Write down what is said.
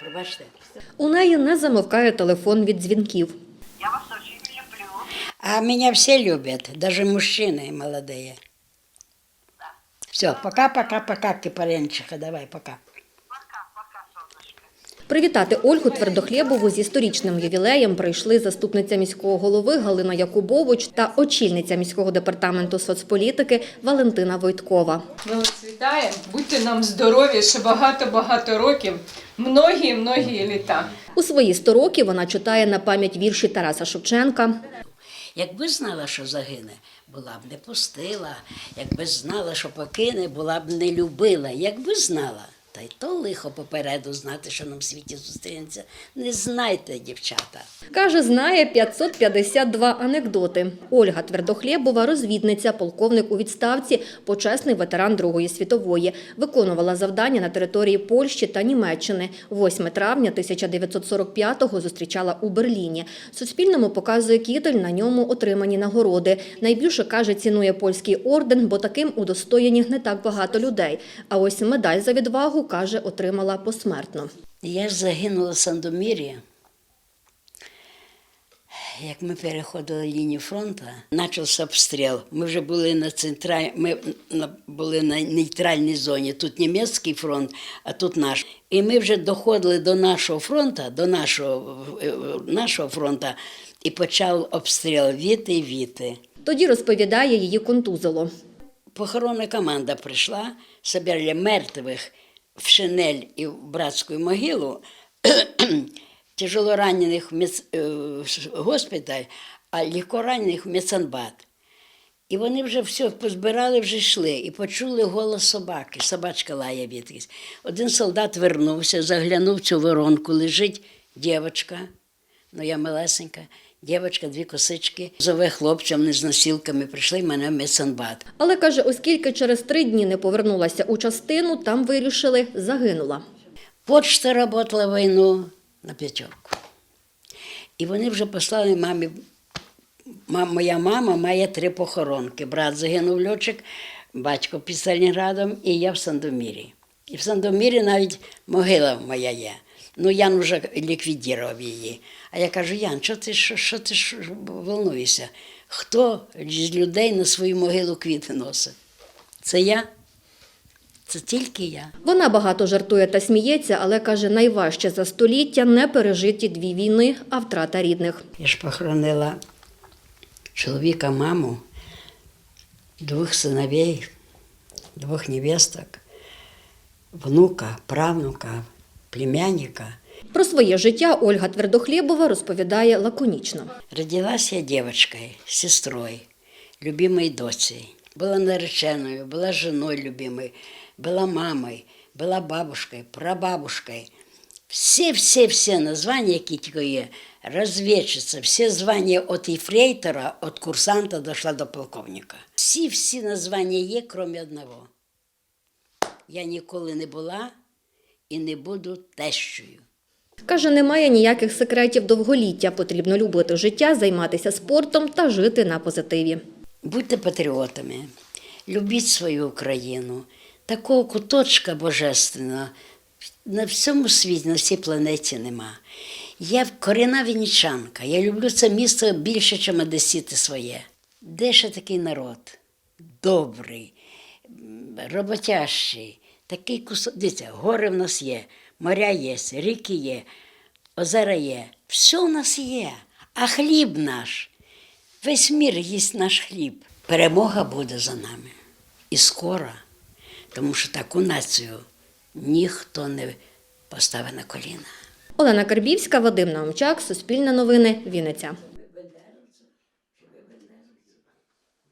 Пробачте. У неї не замовкає телефон від дзвінків. Я вас очень люблю. А меня все любят, даже мужчины молодые. Все, пока-пока-пока, Кипаренчиха, давай, пока. Пока-пока, солнышко. Привітати Ольгу Твердохлєбову зі сторічним ювілеєм прийшли заступниця міського голови Галина Якубович та очільниця міського департаменту соцполітики Валентина Войткова. Ми вас вітаємо. Будьте нам здорові ще багато-багато років, многі-многі літа. У свої 100 років вона читає на пам'ять вірші Тараса Шевченка. Якби знала, що загине, була б не пустила. Якби знала, що покине, була б не любила. Якби знала, та й то лихо попереду знати, що нам в світі зустрінеться. Не знайте, дівчата. Каже, знає 552 анекдоти. Ольга Твердохлєбова – розвідниця, полковник у відставці, почесний ветеран Другої світової. Виконувала завдання на території Польщі та Німеччини. 8 травня 1945-го зустрічала у Берліні. Суспільному показує кітель, на ньому отримані нагороди. Найбільше, каже, цінує польський орден, бо таким удостоєні не так багато людей. А ось медаль за відвагу, каже, отримала посмертно. Я ж загинула в Сандомірі. Як ми переходили лінію фронту, почався обстріл. Ми вже були на централь... ми були на нейтральній зоні. Тут німецький фронт, а тут наш. І ми вже доходили до нашого фронту, до нашого, е, нашого фронту, і почав обстріл віти і віти. Тоді розповідає, її контузило. Похоронна команда прийшла, собирали мертвих в шинель і в братську могилу, тяжелоранених в мец... е, в госпіталь, а легкоранених в медсанбат. І вони вже все позбирали, вже йшли, і почули голос собаки. Собачка лає відкись. Один солдат вернувся, заглянув в цю воронку, лежить дівчинка, ну я малесенька, дівчинка, дві косички, зове хлопцям з носілками, прийшли мене в медсанбат. Але каже, оскільки через три дні не повернулася у частину, там вирішили загинула. Почта работала війну на п'ятерку. І вони вже послали мамі. Моя мама має три похоронки. Брат загинув льотчик, батько під Сталінградом і я в Сандомірі. І в Сандомірі навіть могила моя є. Ну, Ян вже ліквідував її. А я кажу, Ян, що ти, що, що ти що, волнуєшся? Хто з людей на свою могилу квіти носить? Це я? Це тільки я. Вона багато жартує та сміється, але каже, найважче за століття не пережиті дві війни, а втрата рідних. Я ж похоронила чоловіка, маму, двох синовей, двох невесток, внука, правнука, племянника. Про своє життя Ольга Твердохлєбова розповідає лаконічно. Родилась я девочкой, сестрой, любимой дочей. Была нареченою, была женой любимой, была мамой, была бабушкой, прабабушкой. Все-все-все названия, які тільки є, розвідчиця, всі звання від ефрейтора, від курсанта дошла до полковника. Всі-всі названня є, крім одного. Я ніколи не була і не буду тещою. Каже, немає ніяких секретів довголіття. Потрібно любити життя, займатися спортом та жити на позитиві. Будьте патріотами, любіть свою Україну. Такого куточка божественного на всьому світі, на всій планеті нема. Я корінна вінничанка, я люблю це місто більше, ніж одесіти своє. Де ще такий народ? Добрий, роботящий, такий кусок. Дивіться, гори в нас є, моря є, ріки є, озера є. Все у нас є. А хліб наш. Весь мір їсть наш хліб. Перемога буде за нами. І скоро, тому що таку націю ніхто не поставить на коліна. Олена Карбівська, Вадим Наумчак, Суспільне новини, Вінниця.